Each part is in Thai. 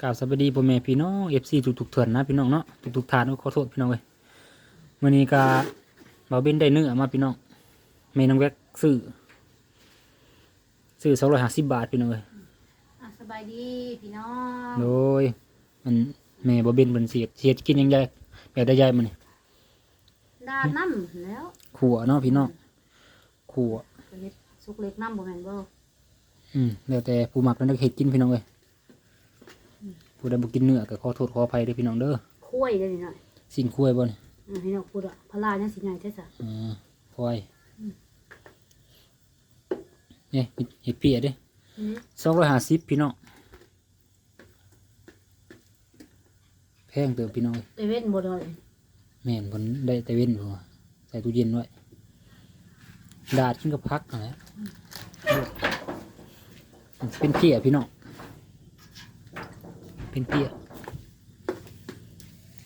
กล่าวสวัสดีพ่อแม่พี่น้องเอฟซีทุกๆเถื่อนนะพี่น้องเนาะทุกๆทานขอโทษพี่น้องเลยวันนี้ก็บ่าวเบนได้เนื้อมาพี่น้องเมน้องแวกซื้อซื้อสองร้อยห้าสิบบาทพี่น้องเลยอะสบายดีพี่น้องโดยมันแม่บ่าวเบนเป็นเสียดเสียดกินยังไงแบบได้ยายมันนี่ดาน้ำแล้วขัวเนาะพี่น้องขัวก็เฮ็ดสุกเล็กน้ำบ่แม่นบ่อืมแล้วแต่ผู้มักนั่นก็เห็ดกินพี่น้องเลย ผู้ใดบ่กินเนื้อก็ขอโทษขออภัยด้วยพี่น้องเด้อคุ้ยได้นิดหน่อยสิ่งคุ้ยบ่นี่อะให้น้องพูดอะพลายังสิใหญ่แท้ซะอ่าพลอยนี่เห็ดเปียเด้อืมสองร้อยห้าสิบพี่น้องแพงเติมพี่น้องไปเว้นบ่ได้แม่นคนได้แต่เว้นหัวใส่ตู้เย็นไว้ดาดขึ้นกับพักนั่นแหละเป็นเปียพี่น้อง เป็นเปีย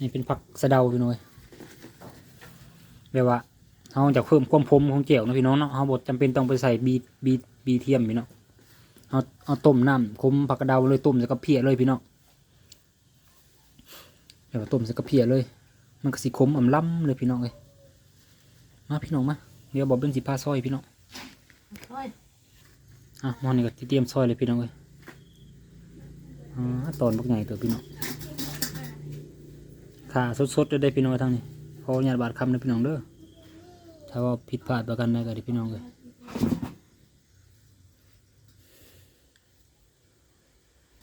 นี่เป็นผักสะเดาพี่น้อยแบบว่าเราจะเพิ่มความพมของเจียวนะพี่น้องเนาะเราบดจำเป็นต้องไปใส่บีบีบีเทียมพี่น้องเอาเอาต้มน้ำคมผักกระเดาเลยต้มใส่กระเพียเลยพี่น้องเดี๋ยวต้มใส่กระเพียเลย มันก็สิคมอ่ำล้ำเลยพี่น้องเลยมาพี่น้องมาเดี๋ยวบอกเป็นสีผ้าซอยพี่น้องโอ้ยอะมอนนี่ก็สิเตรียมซอยเลยพี่น้องเลย อ่าตอนบักใหญ่ตัวพี่น้องขาสดๆจะได้พี่น้องทั้งนี้ขออนุญาตบาดคำเลยพี่น้องเด้อถ้าว่าผิดพลาดประกันใดก็ได้พี่น้องเลย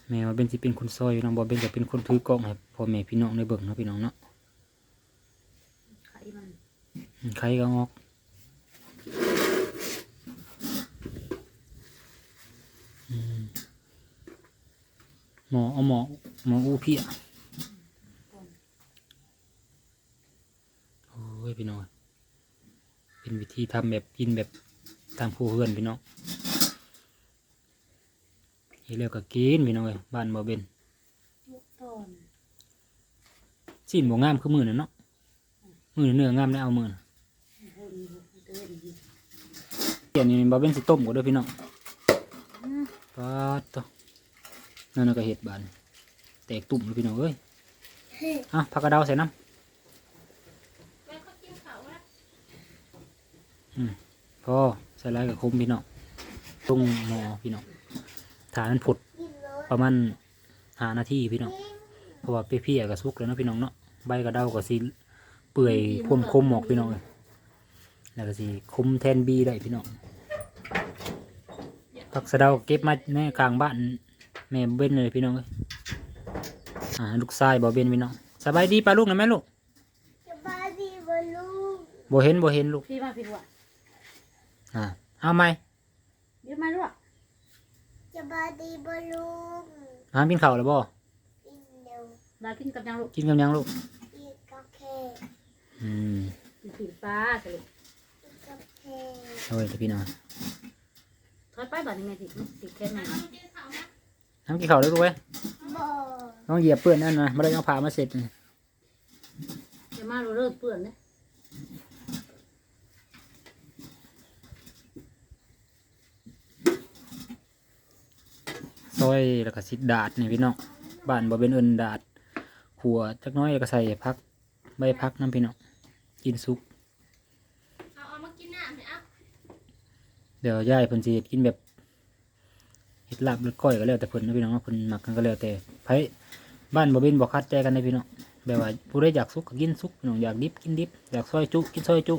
แม่ว่าเป็นสิเป็นคนซอยพี่น้องบอกเป็นจะเป็นคนถือกล้องให้พ่อแม่พี่น้องได้เบิ่งเนาะพี่น้องเนาะไข่มันอืมใครก็งอก หมอเอาหมอหมออูพี่อะโอ้ยพี่น้องเป็นวิธีทำแบบกินแบบตามผู้เพื่อนพี่น้องเฮ็ดแล้วก็กินพี่น้องเอ้ยบ้านบ่เป็นลูกต้นสิ้นบ่งามคือมือน่ะเนาะมือน่ะเนื้องามได้เอามือน่ะเพิ่นเดินอยู่เดี๋ยวนี้บ่เป็นสิต้มก็ด้วยพี่น้องอืมปาดตัว นั่นนะก็เห็ดบานแตกตุ่มเลยพี่น้องเอ้ยอะผักกระเดาใส่น้ำอืมพอใส่ไรกับคมพี่น้องตรงหมอพี่น้องฐานมันผุดประมาณหานาทีพี่น้องเพราะว่าเพี่ๆกับซุกแล้วเนาะพี่น้องเนาะใบกระเดากับสีเปื่อยพ่นคมหมอกพี่น้องเลยแล้วก็สีคมแทนบีได้พี่น้องผักสะเดาเก็บมาในกลางบ้าน แม่เบนเลยพี่น้องเอ้ยอ่าลูกชายบ่เบนพี่น้องสบายดีปลาลูกนะแม่ลูกสบายดีบลูกบ่เห็นบ่เห็นลูกพี่มาพี่ด้วยอ่าเอาไหมเดี๋ยวมาด้วยสบายดีบลูกหากินข้าวแล้วบ่กินเร็วดากินกับยังลูกกินกับหยังลูกกินกาแฟอืมกินปีกปลาสลุกกินกาแฟเอาไว้เถอะพี่น้องถอยไปบัดนี้แม่ติดติดแค่ไหน ทำกินข้าวแล้วลูกเว้ยบ่ต้องเหยียบเปื้อนนั่นนะไม่ได้เอาผ้ามาเสร็จนี่เดี๋ยวมาเราเลิกเปื้อนเด้ซอยแล้วก็สิดาดนี่พี่น้องบ้านบ่เป็นเอิ้นดาดหัวจักหน้อยแล้วก็ใส่ผักใบผักน้ำพี่น้องกินซุปเอาเอามากินน้ำเนี่ยเอาเดี๋ยวยายเพิ่นสิเฮ็ดกินแบบ เฮ็ดลาบหรือก้อยก็แล้วแต่เพิ่นนะพี่น้องเนาะเพิ่นมักกันก็แล้วแต่ไผบ้านบ่เป็นบ่คัดใจกันในพี่น้องแบบว่าผู้ใดอยากสุกก็กินสุกพี่น้องอยากดิบกินดิบอยากซอยจุกินซอยจุ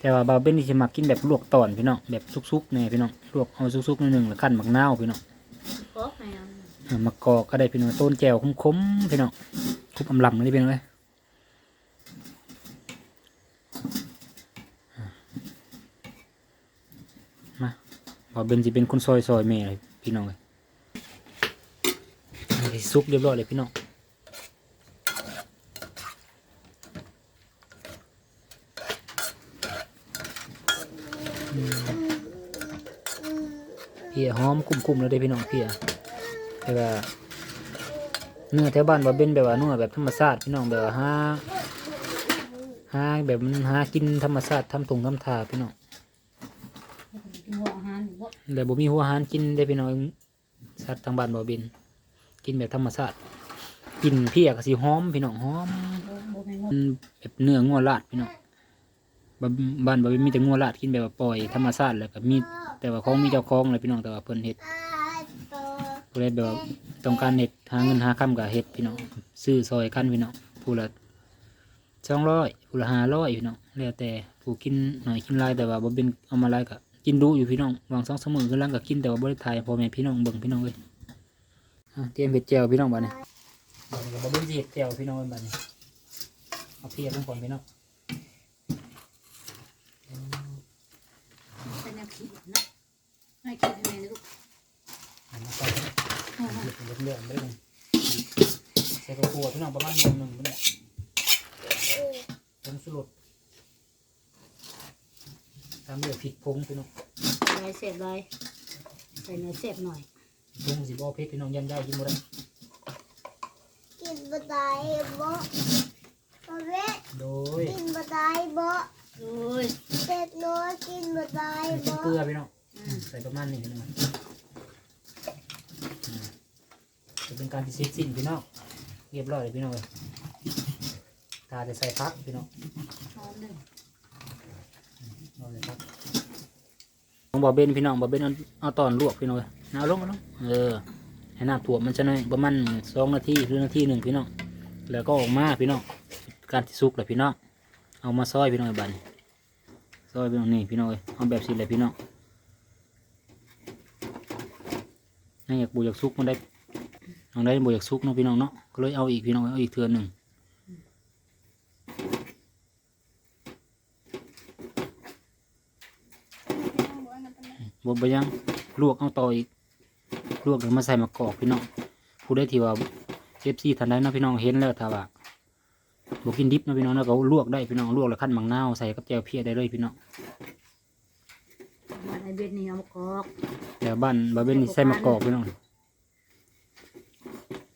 แต่ว่าบ่าวเป็นนี่สิมักกินแบบลวกตอนพี่น้องแบบสุกๆแน่พี่น้องลวกเอาสุกๆนิดนึงแล้วคั่นมักนาวพี่น้องโอ้แม่เออมะกอกก็ได้พี่น้องต้นแจ่วคมๆพี่น้องคุบอำลำเลยพี่น้องเอ้ยมาบ่าวเป็นสิเป็นคนซอยซอยๆแม่เลย พี่น้องเอ้ยซุกเรียบร้อยเลยพี่น้องเพียหอมคุ้มๆเลยเด้พี่น้องเพียแต่ว่าเนื้อแถวบ้านบ่เป็นแบบว่าเนื้อแบบธรรมชาติพี่น้องแบบว่าหาหาแบบมันหากินธรรมชาติทำตรงทำทาพี่น้อง กินหัวอาหารอยู่บ่ แล้วบ่มีหัวหารกินได้พี่น้องสัตว์ทางบ้านบ่เป็นกินแบบธรรมชาติกินเพียก็สิหอมพี่น้องหอมแบบเนื้องัวลาดพี่น้องบ้านบ้านบ่มีแต่งัวลาดกินแบบปล่อยธรรมชาติแล้วก็มีแต่ว่าของมีเจ้าของเลยพี่น้องแต่ว่าเพิ่นเฮ็ดตาโตผู้ใดแบบว่าต้องการเฮ็ดหาเงินหาค่ำก็เฮ็ดพี่น้องซื้อซอยกันพี่น้องผู้ละสองร้อยผู้ละห้าร้อยพี่น้องแล้วแต่ผู้กินหน่อยกินลายแต่ว่าบ่เป็นเอามาลายก็ กินดูอยู่พี่น้องวางสองสามมื้อคือหลังก็กินแต่ว่าบ่ได้ทายพ่อแม่พี่น้องเบิ่งพี่น้องเอ้ยอะเตรียมเฮ็ดแจ่วพี่น้องบัดนี้บัดนี้ก็บ่เป็นสิเฮ็ดแจ่วพี่น้องเอ้ยบัดนี้เอาเพียลงก่อนพี่น้องเป็นแนวขีดนะให้ขีดให้แม่นะลูกอันนี้ใส่โอ้โหเลือดเลือดไม่ได้เลยใส่กระปัวพี่น้องประมาณหนึ่งหนึ่งไม่ได้เออผงสุรส ตามด้วยพริกผงพี่น้องลายเสร็จเลยใส่เนื้อเสร็จหน่อยผงสีบอเพชรพี่น้องยันได้กินหมดเลยกินบะได้บ่พอเวทโดยกินบะได้บ่โอ้ยเด็กน้อยกินบะได้ใส่บ่เกลือพี่น้องอืมใส่ประมาณนี้พี่น้องอืมจะเป็นการที่เสร็จสิ้นพี่น้องเรียบร้อยเลยพี่น้องเลยตาจะใส่พักพี่น้องหอมหนึ่ง เอาเลยครับ ของบอเบนพี่น้องบอเบนเอาเอาตอนลวกพี่น้องเลยเอาลงเอาลงเออให้น้ำถ่วมันจะหน่อยประมาณสองนาทีหรือนาทีหนึ่งพี่น้องแล้วก็ออกมาพี่น้องการที่สุกเลยพี่น้องเอามาซอยพี่น้องบันซอยพี่น้องนี่พี่น้องเอาแบบสิเลยพี่น้องนี่อยากบูอยากสุกมันได้เอาได้บูอยากสุกเนาะพี่น้องเนาะก็เลยเอาอีกพี่น้องเอาอีกเทือนหนึ่ง บดไปยังลวกเอาต่ออีกลวกแล้วมาใส่มะกอกพี่น้องผู้ได้ที่ว่าเอฟซีทันได้เนาะพี่น้องเห็นแล้วถ้าว่าบกินดิบเนาะพี่น้องแล้วก็ลวกได้พี่น้องลวกแล้วขั้นมังนาวใส่กับแจวเพียได้เลยพี่น้องมาในเบ็ดนี่เอามากอกแต่บ้านบาเบนนี่ใส่มะกอกพี่น้อง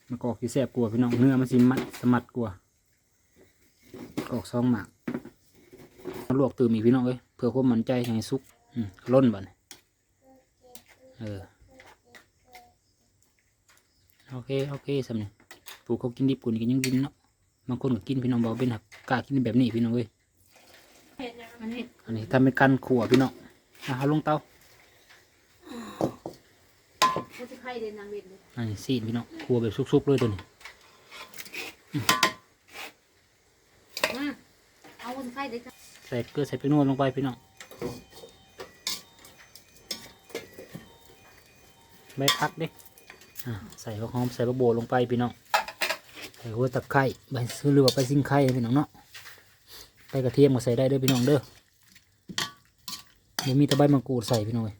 มะกอกที่แซ่บกว่าพี่น้องเนื้อมันสิมัดสมัดกว่ากอกซองหมากลวกตื่มอีกพี่น้องเอ้ยเพื่อความมั่นใจให้สุกอืมล้นบัดนี้ เออโอเคโอเคสำเนียปูเขากินดิบกูนี่ก็ยังกินเนาะบางคนก็กินพี่น้องบอกเป็นหักกล้ากินแบบนี้พี่น้องเว้ยเห็ดยังมันเห็ดอันนี้ทำเป็นกันขัวพี่น้องอะเอาลงเตาก็จะไข่เดินนางเบ็ดเลยอันนี้ซีนพี่น้องขัวแบบสุกๆเลยตัวนี้มาเอาคนไข่เด็กใส่เกลือใส่ไปนวดลงไปพี่น้อง ใบพักเด้อะใส่ผักหอมใส่ผักโบวลงไปพี่น้องใส่หัวตะไคร้ใบซื้อหรือว่าไปซิ่งไข่พี่น้องเนาะใบกระเทียมก็ใส่ได้เด้อพี่น้องเด้อมันมีแต่ใบมะกรูดใส่พี่น้องเว้ย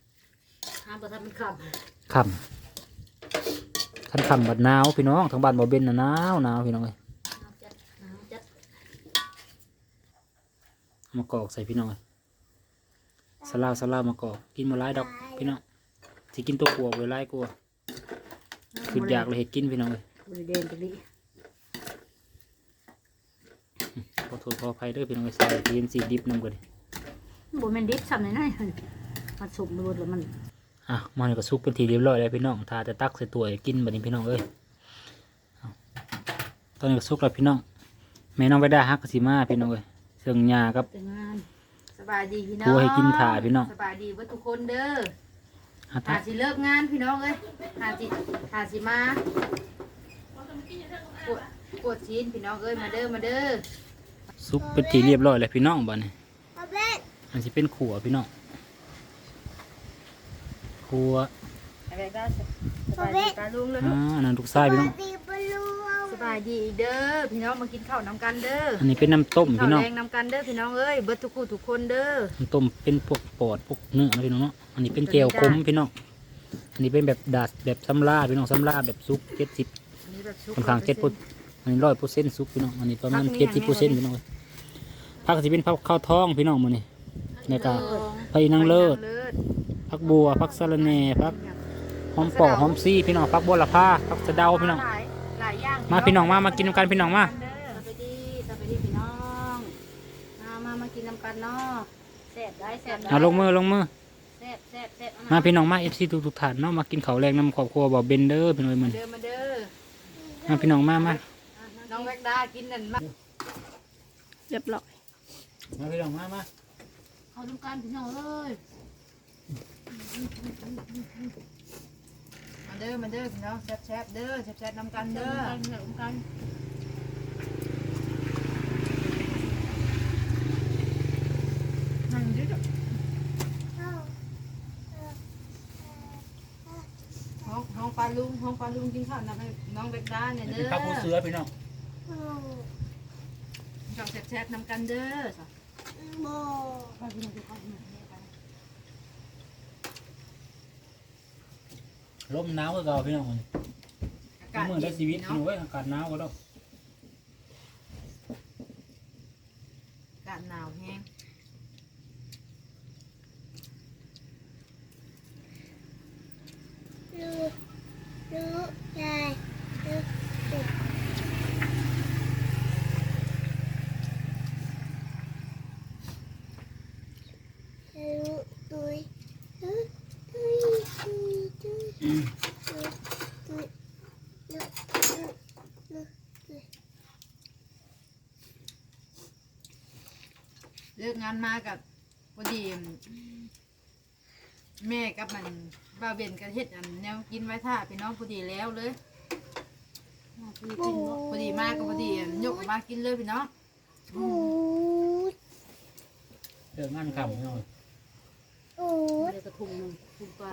ห้ามประทับมันขับคำขันคำบัดหนาวพี่น้องทางบ้านบ่เบนน่ะหนาวหนาวพี่น้องเอ้ยน้ำจัดน้ำจัดเอามากอกใส่พี่น้องเอ้ยสลาวสลาวมากอกกินมาหลายดอกพี่น้อง สิกินตัวกลัวไว้หลายกลัวคืออยากเลยเห็ดกินพี่น้องเอ้ยบริเดนตรงนี้ขอโทษขออภัยเด้วยพี่น้องเอ้ยใส่ทีมสีดิบนำกันดิบนมันดิบซ้ำเลยนะมันสุกมันบดแล้วมันอะมันก็ซุกเป็นทีเรียบร้อยแล้วพี่น้องทาจะตักใส่ตัวให้กินบัดนี้พี่น้องเอ้ยเอาตอนนี้ก็ซุกแล้วพี่น้องแม่น้องไปได้ฮักกะสิมาพี่น้องเอ้ยเสื่องยากับแต่งานสบายดีพี่น้องกลัวให้กินถ่าพี่น้องสบายดีเว่าทุกคนเด้อ อะหาตักสิเลิกงานพี่น้องเอ้ยหาสิหาสิมาปวดปวดชิ้นพี่น้องเอ้ยมาเด้อมาเด้อซุกเป็นทีเรียบร้อยแล้วพี่น้องบัดนี้พอเวทอันจะเป็นขัวพี่น้องขัวอะไรก็สบายดีปลาลุงเลยอ่าลูกอันนั้นทุกไส้พี่น้องดีบอลลูนส บายดีอีกเด้อพี่น้องมากินข้าวน้ำกันเด้ออันนี้เป็นน้ำต้มข้าวพี่น้องแรงน้ำกันเด้อพี่น้องเอ้ยเบิดทุกคู่ทุกคนเด้อ น้ำต้มเป็นพวกปอดพวกเนื้อนะพี่น้องเนาะอันนี้เป็นแก้วขมพี่น้องอันนี้เป็นแบบดาดแบบซ้ำลาพี่น้องซ้ำลาแบบซุปเจ็ดสิบ อันนี้แบบสุกค่อนข้างเจ็ดปุ๊อันนี้ร้อยเปอร์เซ็นต์ซุปพี่น้อง อันนี้ประมาณเจ็ดสิบเปอร์เซ็นต์พี่น้องผักก็สิเป็นผักข้าวทองพี่น้องมันนี่แล้วก็ไปนางเลิศเลิศผักบัวผักสะระแหน่ผักหอมปอกหอมซี่พี่น้องผักบัวละผ้าผักสะเดาพี่น้องหลายหลายอย่าง มาพี่น้องมามากินนำกันพี่น้องมาเด้อสบายดีสบายดีพี่น้องมามามากินน้ำกันเนาะแซ่บได้แซ่บได้เอาลงมือลงมือแซ่บแซ่บแซ่บเอมาพี่น้องมาเอฟซีทุกทุกๆท่านเนาะมากินข้าวแรงน้ำครอบครัวบ่าวเบนเดอร์พี่น้องเอ้ยมันเด้อมาเด้อมาพี่น้องมามาน้องแวกดากินนั่นมาเรียบร้อยมาพี่น้องมามาเขาทำการพี่น้องเอ้ย มาเด้อมาเด้อพี่น้องแซ่บๆเด้อแซ่บๆน้ำกันเด้อกันเหนื่อยกันนั่งยืดห้องห้องปลาลุงห้องปลาลุงกินข้าวนะให้น้องแวกดาเนี่ยเป็เด้นอข้าวผู้เสือพี่น้องข้าวแซ่บๆน้ำกันเด้อโบ ไปพี่น้องไปก่อนพี่น้องไป ลมหนาวก็เก่าพี่น้องอากาศเมื่อได้ชีวิตเนาะหนูไว้ยอากาศหนาวก็ต้อง อากาศหนาวแห้ง ลูลูยายลูลูลูตุยลูตุยตุยตุยตุยตุยลูลูลูตุย เลิกงานมากับพอดีแม่กับมันบ่าวเบนกับเฮ็ดอันแนวกินไว้ท่าพี่น้องพอดีแล้วเลยพี่กินเนาะพอดีมากก็พอดียกออกมากินเลยพี่น้องพูดเจองานคำพี่น้องพูดเดี๋ยวกระทุ่มหนึ่งทุ่มไป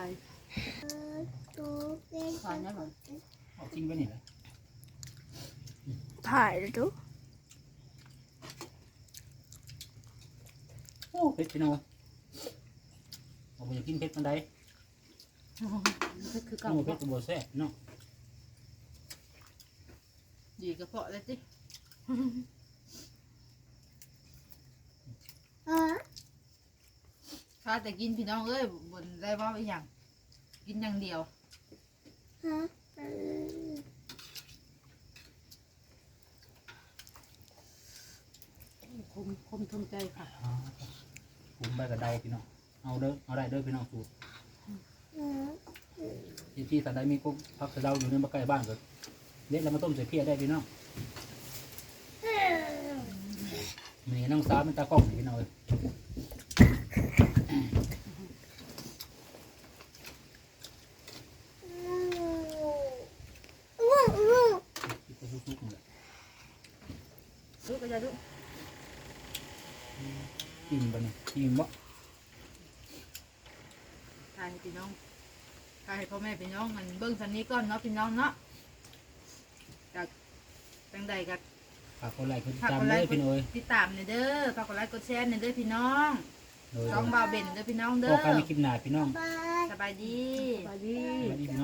ตูเป็นผ่านได้หมดเอาจริงไปนี่แหละถ่ายเลยดู อ้เผ็ดพี่น้องเอาไปอยากกินเผ็ดมันใดคือเก่าเก่าเผ็ดตัวแซ่บเนาะดีกระเพาะเลยสิฮะข้าแต่กินพี่น้องเอ้ยบนได้ว่าอีหยังกินอย่างเดียวฮะคมคมทนใจค่ะ อ่าผมใบกระเดาพี่น้องเอาเด้อเอาได้เด้อพี่น้องสูตรที่ที่สันใดมีกุ๊กผักกระเดาอยู่ในบ้านใกล้บ้านก็เด็ดแล้วมาต้มใส่เพี้ยได้พี่น้องมีน้องสาวเป็นตากล้องนี่พี่น้องเอ้ยอู้อก็ซุกๆนี่แหละลู กก็จะลูกกินไปนี่กินบ่ทายให้พี่น้องทายให้พ่อแม่พี่น้องมันเบิ้งสันนี้ก่อนเนาะพี่น้องเนาะจากจังใดกับฝากคนไลค์คนฝากจำกดไลเลยค์กพี่ดน้องเอ้ยติดตามเนี่ยเด้อฝากกดไลค์กดแชร์เนี่ยเด้อพี่น้องโดยช่องบาวเบนเด้อพี่น้องเด้พออกันในคลิปหน้าพี่น้องบายสบายดีไปดี สวัสดีพี่น้อง